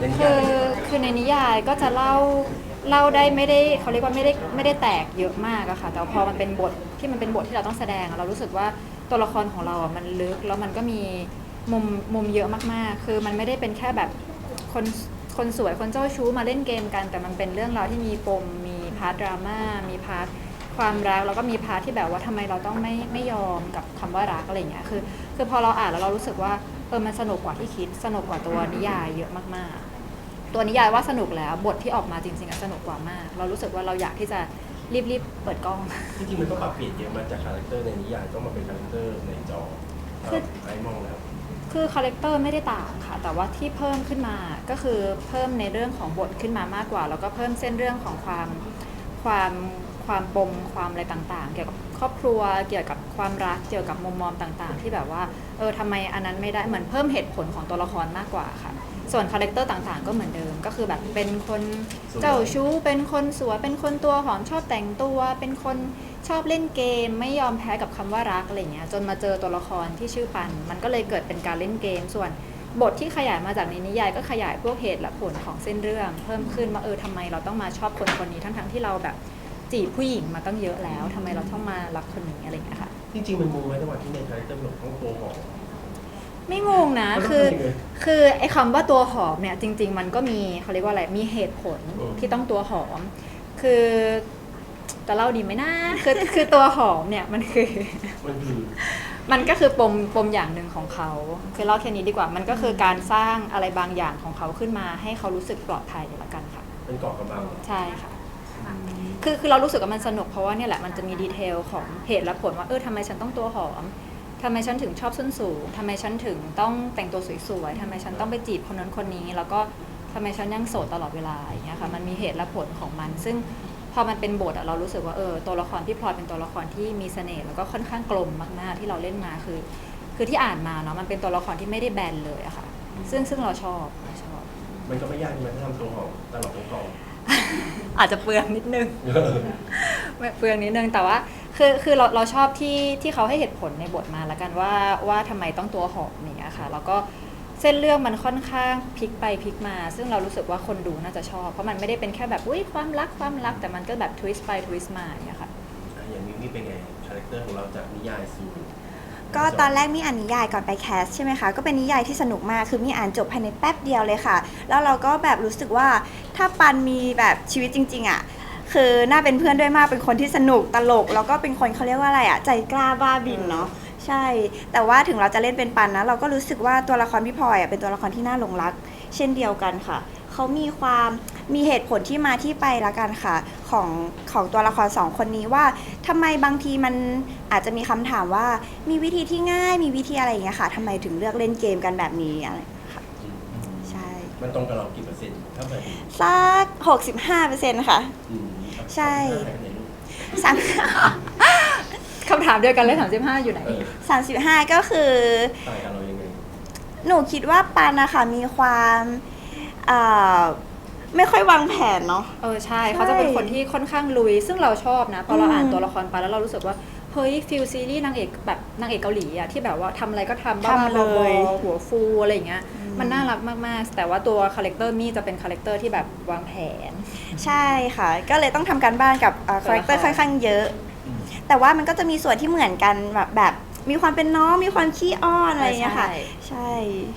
คือคือในนิยายก็จะเล่าเล่าได้ไม่ได้เขาเรียกว่าไม่ได้ไม่ได้แตกเยอะมากอะค่ะ แต่พอมันเป็นบทที่มันเป็นบทที่เราต้องแสดงอะเรารู้สึกว่าตัวละครของเราอะมันลึกแล้วมันก็มีมุมมุมเยอะมากๆ คือมันไม่ได้เป็นแค่แบบคนคนสวยคนเจ้าชู้มาเล่นเกมกัน แต่มันเป็นเรื่องราวที่มีปมมีพาร์ทดราม่ามีพาร์ทความรักแล้วก็มีพาร์ทที่แบบว่าทำไมเราต้องไม่ไม่ยอมกับคำว่ารักอะไรอย่างเงี้ยคือ คือพอเราอ่านแล้วเรารู้สึกว่าเออมันสนุกกว่าที่คิดสนุกกว่าตัวนิยายเยอะมากๆ ตัวนิยายว่าสนุกแล้วบทที่ออกมาจริงๆอะสนุกกว่ามาก เรารู้สึกว่าเราอยากที่จะรีบๆเปิดกล้อง จริงๆมันต้องปรับเปลี่ยนเยอะมาจากคาแรคเตอร์ในนิยายต้องมาเป็นคาแรคเตอร์ในจอคือ ไอ้มองแล้ว คือคาแรคเตอร์ไม่ได้ต่างค่ะ แต่ว่าที่เพิ่มขึ้นมาก็คือเพิ่มในเรื่องของบทขึ้นมามากกว่า แล้วก็เพิ่มเส้นเรื่องของความความความปมความอะไรต่างๆ เกี่ยวกับครอบครัวเกี่ยวกับความรักเกี่ยวกับมุมมองต่างๆ ที่แบบว่าเออทำไมอันนั้นไม่ได้เหมือนเพิ่มเหตุผลของตัวละครมากกว่าค่ะ ส่วนคาแรคเตอร์ต่างๆ ก็เหมือนเดิม ก็คือแบบเป็นคนเจ้าชู้ เป็นคนสวย เป็นคนตัวหอมชอบแต่งตัว เป็นคนชอบเล่นเกม ไม่ยอมแพ้กับคำว่ารักอะไรเงี้ย จนมาเจอตัวละครที่ชื่อปัน มันก็เลยเกิดเป็นการเล่นเกม ส่วนบทที่ขยายมาจากในนิยายก็ขยายพวกเหตุและผลของเส้นเรื่อง เพิ่มขึ้นว่าเออทำไมเราต้องมาชอบคนคนนี้ทั้งๆที่เราแบบจีบผู้หญิงมาตั้งเยอะแล้วทำไมเราต้องมารักคนนี้อะไรเงี้ยค่ะจริงๆมันมูไหมจังหวะที่ในคาแรคเตอร์หลงต้องโตหอม ไม่งงนะมันต้องคือเป็นยังไงคือไอ้คำว่าตัวหอมเนี่ยจริง ๆ มันก็มีเขาเรียกว่าอะไรมีเหตุผลอืมที่ต้องตัวหอม คือจะเล่าดีไหมนะคือคือตัวหอมเนี่ยมันคือมันคือ มันก็คือปมปมอย่างหนึ่งของเขาคือเล่าแค่นี้ดีกว่ามันก็คือการสร้างอะไรบางอย่างของเขาขึ้นมา ให้เขารู้สึกปลอดภัยละกันค่ะเป็นเกาะกำบังใช่ค่ะคือคือเรารู้สึกว่ามันสนุกเพราะว่าเนี่ยแหละมันจะมีดีเทลของเหตุและผลว่าเออทำไมฉันต้องตัวหอม ทำไมฉันถึงชอบส้นสูงทำไมฉันถึงต้องแต่งตัวสวยๆทำไมฉันต้องไปจีบคนนั้นคนนี้ แล้วก็ทำไมฉันยังโสดตลอดเวลาอย่างเงี้ยค่ะมันมีเหตุและผลของมัน ซึ่งพอมันเป็นบทอะเรารู้สึกว่าเออตัวละครพี่พลอยเป็นตัวละครที่มีเสน่ห์แล้วก็ค่อนข้างกลมมากๆที่เราเล่นมาคือ คือที่อ่านมาเนาะมันเป็นตัวละครที่ไม่ได้แบนเลยอะค่ะ ซึ่งซึ่งเราชอบเราชอบ มันก็ไม่ยากใช่ไหมถ้าทำตัวหอมตลอดทั้งกองอาจจะเปลืองนิดนึงไม่เปลืองนิดนึงแต่ว่า คือคือเราเราชอบที่ที่เขาให้เหตุผลในบทมาแล้วกันว่าว่าทำไมต้องตัวหอมอย่างเงี้ยค่ะ แล้วก็เส้นเรื่องมันค่อนข้างพลิกไปพลิกมา ซึ่งเรารู้สึกว่าคนดูน่าจะชอบ เพราะมันไม่ได้เป็นแค่แบบอุ้ยความรักความรักแต่มันก็แบบทวิสต์ไปทวิสต์มาอย่างเงี้ยค่ะ อะอย่างนี้นี่เป็นไงคาแรคเตอร์ของเราจากนิยายสู่ก็ตอนแรกมีอ่านนิยายก่อนไปแคสใช่ไหมคะก็เป็นนิยายที่สนุกมากคือมีอ่านจบภายในแป๊บเดียวเลยค่ะ แล้วเราก็แบบรู้สึกว่าถ้าปันมีแบบชีวิตจริง ๆอะ่ะ คือน่าเป็นเพื่อนด้วยมากเป็นคนที่สนุกตลก แล้วก็เป็นคนเขาเรียกว่าอะไรอะ่ะใจกล้าบ้าบินเนาะใช่ แต่ว่าถึงเราจะเล่นเป็นปันนะ เราก็รู้สึกว่าตัวละครพี่พลอยอะเป็นตัวละครที่น่าหลงรัก เช่นเดียวกันค่ะเขามีความมีเหตุผลที่มาที่ไปละกันค่ะ ของของตัวละครสองคนนี้ว่าทำไมบางทีมันอาจจะมีคำถามว่ามีวิธีที่ง่ายมีวิธีอะไรอย่างเงี้ยค่ะทำไมถึงเลือกเล่นเกมกันแบบนี้อะไรค่ะอืมใช่ มันตรงกับเรากี่เปอร์เซ็นต์ถ้าแบบสักหกสิบห้าเปอร์เซ็นต์ค่ะ อืม ใช่ไหนลูกสาม คำถามเดียวกันเลยสามสิบห้าอยู่ไหน เออสามสิบห้าก็คือ ต่างกับเรายังไงหนูคิดว่าปันนะคะมีความเอ่อไม่ค่อยวางแผนเนาะ เออใช่ เขาจะเป็นคนที่ค่อนข้างลุย ซึ่งเราชอบนะ พอเราอืม อ่านตัวละครไปแล้วเรารู้สึกว่า เฮ้ยฟิลซีรีส์นางเอกแบบนางเอกเกาหลีอะที่แบบว่าทำอะไรก็ทำบ้าๆบอๆหัวฟูอะไรอย่างเงี้ยมันน่ารักมากๆ แต่ว่าตัวคาแรคเตอร์มี่จะเป็นคาแรคเตอร์ที่แบบวางแผน ใช่ค่ะ ก็เลยต้องทำการบ้านกับคาแรคเตอร์ตัวละครค่อนข้างเยอะอืมแต่ว่ามันก็จะมีส่วนที่เหมือนกันแบบแบบมีความเป็นน้องมีความขี้อ้อนอะไรอย่างเงี้ยค่ะ ใช่ใช่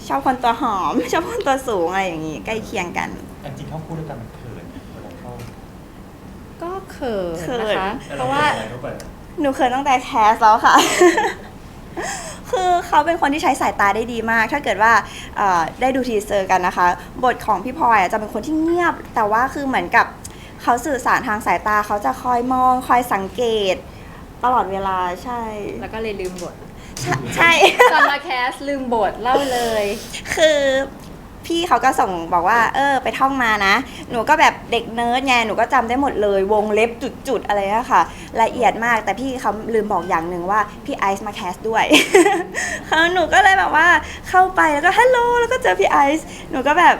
ชอบคนตัวหอม ชอบคนตัวสูงอะไรอย่างงี้ใกล้เคียงกัน อันจริงเขาพูดด้วยกันมันเขินเวลาเขาก็เขินเขินนะคะ เพราะว่าอเข้าไปนะ หนูเคยตั้งแต่แคสแล้วค่ะ คือเขาเป็นคนที่ใช้สายตาได้ดีมาก ถ้าเกิดว่าเอ่อได้ดูทีเซอร์กันนะคะ บทของพี่พลอยอะจะเป็นคนที่เงียบ แต่ว่าคือเหมือนกับเขาสื่อสารทางสายตาเขาจะคอยมอง คอยสังเกต ตลอดเวลาใช่แล้วก็เลยลืมบท ใช่ใช่ตอนมาแคสลืมบทเล่าเลย คือ พี่เขาก็ส่งบอกว่า เออ ไปท่องมานะ หนูก็แบบเด็กเนิร์ดไงหนูก็จำได้หมดเลย วงเล็บจุดๆอะไรอะค่ะ ละเอียดมากแต่พี่เขาลืมบอกอย่างหนึ่งว่าพี่ไอซ์มาแคสด้วยเขาหนูก็เลยแบบว่าเข้าไปแล้วก็ฮัลโหลแล้วก็เจอพี่ไอซ์หนูก็แบบ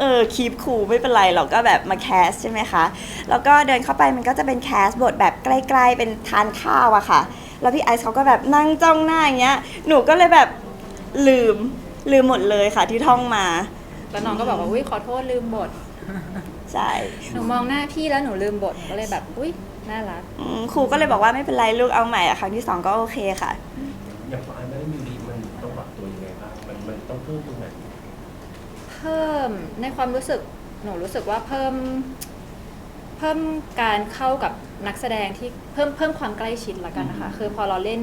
เออคีปคูไม่เป็นไรเราก็แบบมาแคสใช่ไหมคะ แล้วก็เดินเข้าไปมันก็จะเป็นแคสบทแบบใกล้ๆเป็นทานข้าวอะค่ะ แล้วพี่ไอซ์เขาก็แบบนั่งจ้องหน้าอย่างเงี้ย หนูก็เลยแบบลืมลืมหมดเลยค่ะที่ท่องมา แล้วน้องก็บอกว่าอุ้ยขอโทษลืมบท ใช่หนูมองหน้าพี่แล้วหนูลืมบทหนูก็เลยแบบอุ้ยน่ารัก อืมครูก็เลยบอกว่าไม่เป็นไรลูกเอาใหม่อะครั้งที่สองก็โอเคค่ะ อย่างพออันไม่ได้มีดีมันต้องปรับตัวยังไงบ้างมันมันต้องเพิ่มตรงไหนเพิ่มในความรู้สึกหนูรู้สึกว่าเพิ่ม เพิ่มการเข้ากับนักแสดงที่เพิ่มเพิ่มความใกล้ชิดละกันนะคะ คือพอเราเล่น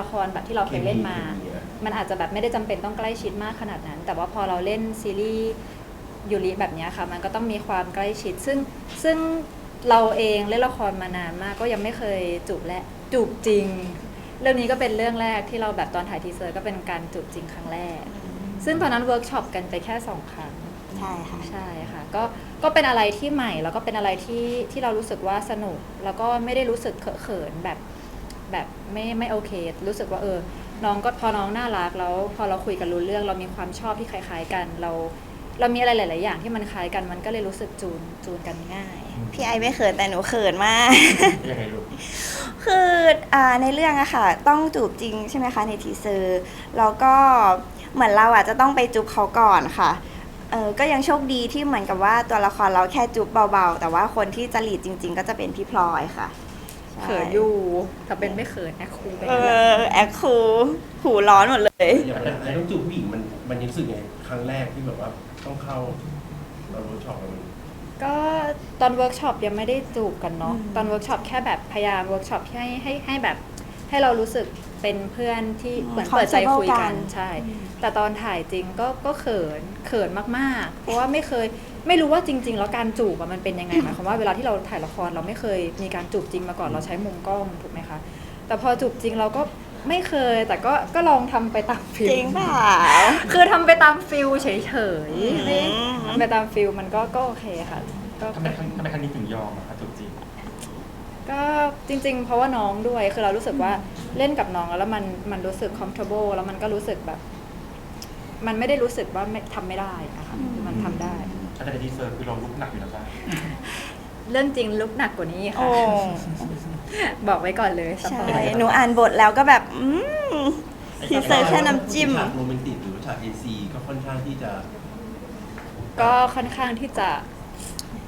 ละครแบบที่เราเคยเล่นมาเคมีอะ มันอาจจะแบบไม่ได้จำเป็นต้องใกล้ชิดมากขนาดนั้น แต่ว่าพอเราเล่นซีรีส์ยูริแบบเนี้ยค่ะ มันก็ต้องมีความใกล้ชิด ซึ่งซึ่งเราเองเล่นละครมานานมากก็ยังไม่เคยจูบและจูบจริง เรื่องนี้ก็เป็นเรื่องแรกที่เราแบบตอนถ่ายทีเซอร์ก็เป็นการจูบจริงครั้งแรก ซึ่งตอนนั้นเวิร์กช็อปกันไปแค่สองครั้ง ใช่ค่ะ ใช่ค่ะก็ก็เป็นอะไรที่ใหม่แล้วก็เป็นอะไรที่ที่เรารู้สึกว่าสนุก แล้วก็ไม่ได้รู้สึกเขอะเขินแบบแบบไม่ไม่โอเค รู้สึกว่าเออ น้องก็พอน้องน่ารักแล้วพอเราคุยกันรู้เรื่อง เรามีความชอบที่คล้าย ๆ กันเรา เรามีอะไรหลาย ๆ อย่างที่มันคล้ายกันมันก็เลยรู้สึกจูนจูนกันง่าย พี่ไอไม่เขินแต่หนูเขินมาก ยังไงลูกคืออ่าในเรื่องอะค่ะ ต้องจูบจริงใช่ไหมคะในทีเซอร์แล้วก็เหมือนเราอะจะต้องไปจูบเขาก่อนค่ะเออก็ยังโชคดีที่เหมือนกับว่าตัวละครเราแค่จูบเบาๆ แต่ว่าคนที่จะหลีดจริง ๆ ก็จะเป็นพี่พลอยค่ะใช่ เขินอยู่แต่เป็นไม่เขินนะครูเป็นเออแอคคูลหูร้อนหมดเลย อย่างไรแล้วต้องจูบผู้หญิงมันมันรู้สึกไงครั้งแรกที่แบบว่าต้องเข้าเรารู้ช็อปมันก็ตอนเวิร์กช็อปยังไม่ได้จูบกันเนาะอืม ตอนเวิร์กช็อปแค่แบบพยายามเวิร์กช็อปให้ให้ให้แบบให้เรารู้สึก เป็นเพื่อนที่เหมือนเปิดใจคุยกันใช่ แต่ตอนถ่ายจริงก็ก็เขินเขินมากๆ เพราะว่าไม่เคยไม่รู้ว่าจริง ๆ แล้วการจูบอะมันเป็นยังไงหมายความว่าเวลาที่เราถ่ายละครเราไม่เคยมีการจูบจริงมาก่อนเราใช้มุมกล้องถูกไหมคะแต่พอจูบจริงเราก็ไม่เคย แต่ก็ก็ลองทำไปตามฟิลจริงเปล่าคือทำไปตามฟิลเฉยๆไม่อืมทำไปตามฟิลมันก็ก็โอเคค่ะก็ทำไมครั้งทำไมครั้งนี้ถึงยอมอะคะจุกจริง ก็จริง ๆ เพราะว่าน้องด้วยคือเรารู้สึกว่าเล่นกับน้องแล้วมันมันรู้สึก comfortable แล้วมันก็รู้สึกแบบ มันไม่ได้รู้สึกว่าไม่ทำไม่ได้นะคะมันทำได้ ถ้าในทีเซอร์คือเราลุกหนักอยู่แล้วจ้ะเรื่องจริงลุกหนักกว่านี้โอ้ค่ะ บอกไว้ก่อนเลยสใช่ ปอยหนูอ่านบทแล้วก็แบบ อืมทีเซอร์แค่น้ำจิ้ม ฉากโรแมนติกหรือว่าฉากเอ็นซีก็ค่อนข้างที่จะก็ค่อนข้างที่จะ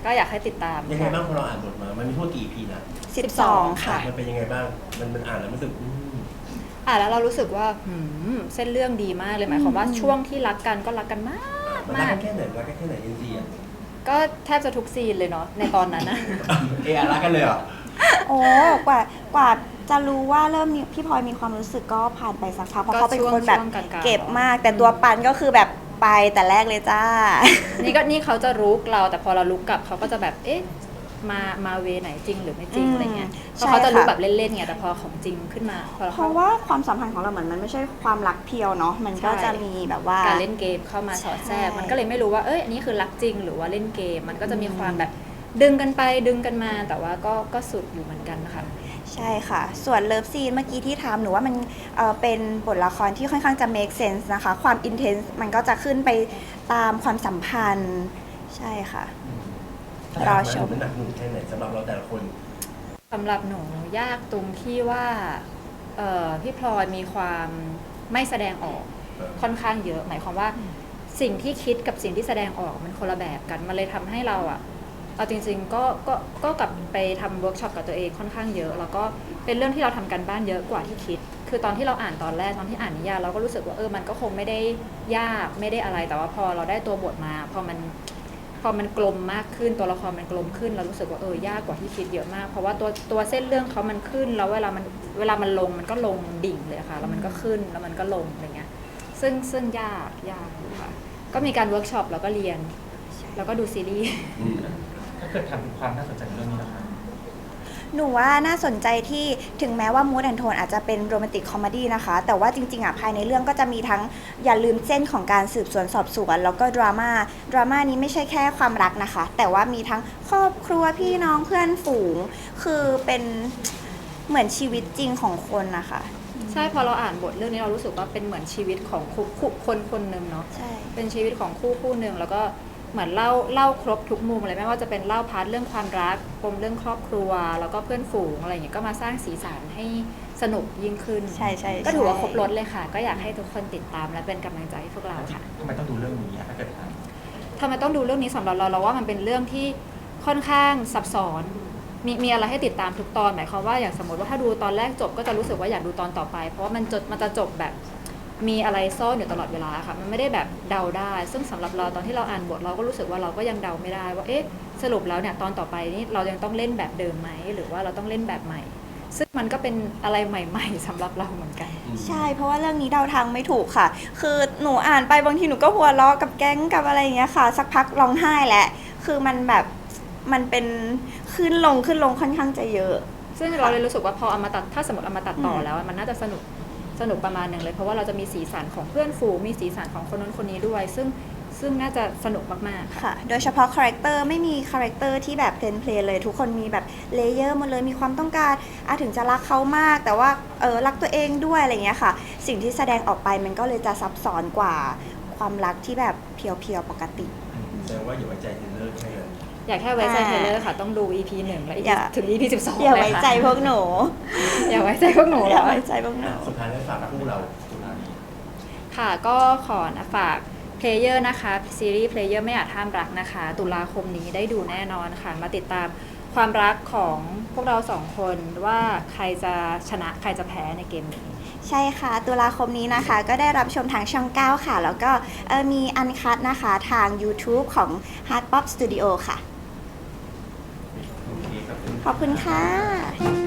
ก็อยากให้ติดตามยังไงค่ะบ้างพอเราอ่านบทมา มันมีทั้งหมดกี่ EP นะ12 ค่ะ มันเป็นยังไงบ้าง มันมันอ่านแล้วมันรู้สึกอืมอะแล้วเรารู้สึกว่าหืมเส้นเรื่องดีมากเลยหมายความว่าช่วงที่รักกันก็รักกันมาก มันรักมากกันแค่ไหนรักกันแค่ไหนเอ็นซีอะก็แทบจะทุกซีนเลยเนาะในตอนนั้นนะเออรักกันเลยเหรอ โอ้กว่ากว่าจะรู้ว่าเริ่มมีพี่พลอยมีความรู้สึกก็ผ่านไปสักพักเพราะก็เขาเป็นช่วงคนแบบช่วงกลางๆเก็บมาก แต่ตัวปันก็คือแบบ ไปแต่แรกเลยจ้า นี่ก็นี่เขาจะรุกเราแต่พอเราลุกกลับเขาก็จะแบบเอ๊ะมามาเวไหนจริงหรือไม่จริงอืมอะไรเงี้ยเพใช่ราะเขาจะรู้ค่ะ แบบเล่นๆไงแต่พอของจริงขึ้นมาพอเพเขาราะว่าความสัมพันธ์ของเราเหมือนมันไม่ใช่ความรักเพียวเนาะมันก็ใช่ จะมีแบบว่า การเล่นเกมเข้ามาสอดแทรกใช่มันก็เลยไม่รู้ว่าเอ้ยอันนี้คือรักจริงหรือว่าเล่นเกม มันก็จะมีความแบบดึงกันไปดึงกันมาแต่ว่าก็ก็สุดอยู่เหมือนกันนะคะ ใช่ค่ะ ส่วนเลิฟซีนเมื่อกี้ที่ถามหนูว่ามันเอ่อเป็นบทละครที่ค่อนข้างจะ make sense นะคะ ความอินเทนส์มันก็จะขึ้นไปตามความสัมพันธ์ ใช่ค่ะ รอชม มันหนักหนุนแค่ไหนสำหรับเราแต่ละคนสำหรับหนูยากตรงที่ว่าเอ่อพี่พลอยมีความไม่แสดงออกเออค่อนข้างเยอะ หมายความว่าสิ่งที่คิดกับสิ่งที่แสดงออกมันคนละแบบกัน มันเลยทำให้เราอะ เอาจริงๆก็ก็ก็กลับไปทำเวิร์กช็อปกับตัวเองค่อนข้างเยอะ แล้วก็เป็นเรื่องที่เราทำกันบ้านเยอะกว่าที่คิด คือตอนที่เราอ่านตอนแรกตอนที่อ่านนิยายเราก็รู้สึกว่าเออมันก็คงไม่ได้ยากไม่ได้อะไร แต่ว่าพอเราได้ตัวบทมา พอมันพอมันกลมมากขึ้นตัวละครมันกลมขึ้น เรารู้สึกว่าเออยากกว่าที่คิดเยอะมาก เพราะว่าตัวตัวเส้นเรื่องเขามันขึ้น แล้วเวลามันเวลามันลงมันก็ลงดิ่งเลยค่ะ แล้วมันก็ขึ้นแล้วมันก็ลงอะไรเงี้ย ซึ่งซึ่งยากยากอยู่ค่ะ ก็มีการเวิร์กช็อปแล้วก็เรียน แล้วก็ดูซีรีส์ อืม ถ้าเกิดทำถึงความน่าสนใจในเรื่องนี้นะคะ หนูว่าน่าสนใจที่ถึงแม้ว่ามูดแอนโทนอาจจะเป็นโรแมนติกคอมเมดี้นะคะ แต่ว่าจริงๆอะภายในเรื่องก็จะมีทั้งอย่าลืมเส้นของการสืบสวนสอบสวน แล้วก็ดราม่าดราม่านี้ไม่ใช่แค่ความรักนะคะ แต่ว่ามีทั้งครอบครัวพี่น้องเพื่อนฝูง คือเป็นเหมือนชีวิตจริงของคนนะคะ ใช่พอเราอ่านบทเรื่องนี้เรารู้สึกว่าเป็นเหมือนชีวิตของคู่คู่คนคนหนึ่งเนาะใช่ เป็นชีวิตของคู่คู่หนึ่งแล้วก็ เหมือนเล่าเล่าครบทุกมุมเลยไม่ว่าจะเป็นเล่าพาร์ทเรื่องความรักปมเรื่องครอบครัว แล้วก็เพื่อนฝูงอะไรอย่างเงี้ยก็มาสร้างสีสันให้สนุกยิ่งขึ้นใช่ใช่ก็ถือว่าใช่ครบรถเลยค่ะ ก็อยากให้ทุกคนติดตามและเป็นกำลังใจให้พวกเราค่ะทำไมต้องดูเรื่องนี้อะถ้าเกิดทำทำไมต้องดูเรื่องนี้สำหรับเราเราว่ามันเป็นเรื่องที่ค่อนข้างซับซ้อนมีมีอะไรให้ติดตามทุกตอนหมายความว่าอย่างสมมติว่าถ้าดูตอนแรกจบก็จะรู้สึกว่าอยากดูตอนต่อไป เพราะว่ามันจดมันจะจบแบบ มีอะไรซ่อนอยู่ตลอดเวลาค่ะ มันไม่ได้แบบเดาได้ ซึ่งสำหรับเราตอนที่เราอ่านบทเราก็รู้สึกว่าเราก็ยังเดาไม่ได้ว่าเอ๊ะสรุปแล้วเนี่ยตอนต่อไปนี้เรายังต้องเล่นแบบเดิมไหมหรือว่าเราต้องเล่นแบบใหม่ ซึ่งมันก็เป็นอะไรใหม่ ๆสำหรับเราเหมือนกัน ใช่เพราะว่าเรื่องนี้เดาทางไม่ถูกค่ะ คือหนูอ่านไปบางทีหนูก็หัวเราะกับแก๊งกับอะไรอย่างเงี้ยค่ะ สักพักร้องไห้แหละ คือมันแบบมันเป็นขึ้นลงขึ้นลงค่อนข้างจะเยอะ ซึ่งเราเลยรู้สึกว่าพอเอามาตัดถ้าสมมติเอามาตัดต่ออืมแล้วมันน่าจะสนุก สนุกประมาณหนึ่งเลย เพราะว่าเราจะมีสีสันของเพื่อนฝูงมีสีสันของคนนั้นคนนี้ด้วย ซึ่งซึ่งน่าจะสนุกมากๆค่ะค่ะ โดยเฉพาะคาแรคเตอร์ไม่มีคาแรคเตอร์ที่แบบเพลนเพลนเลย ทุกคนมีแบบเลเยอร์หมดเลยมีความต้องการอาถึงจะรักเขามาก แต่ว่าเออรักตัวเองด้วยอะไรเงี้ยค่ะ สิ่งที่แสดงออกไปมันก็เลยจะซับซ้อนกว่าความรักที่แบบเพียวๆปกติแสดงว่าอย่าไว้ใจเทรลเลอร์แค่นั้น อยากแค่ไว้ใจอ่าเทรลเลอร์ค่ะ ต้องดู EP หนึ่งและ EP อย่า ถึง EP สิบสองอย่าเลไว้ยค่ะใจพวกหนู อย่าไว้ใจพวกหนูอย่าเหรอไว้ใจพวกหนู สุดท้ายแล้วฝากคู่เราค่ะ ก็ขอนะฝากเพลเยอร์นะคะ ซีรีส์เพลเยอร์ไม่อาจห้ามรักนะคะ ตุลาคมนี้ได้ดูแน่นอนค่ะ มาติดตามความรักของพวกเราสองคนว่าใครจะชนะใครจะแพ้ในเกมนี้ ใช่ค่ะ ตุลาคมนี้นะคะ ก็ได้รับชมทางช่อง 9 ค่ะ แล้วก็เอ่อมีอันคัดนะคะทาง YouTube ของ Hard Pop Studio ค่ะโอเคครับ ขอบคุณค่ะ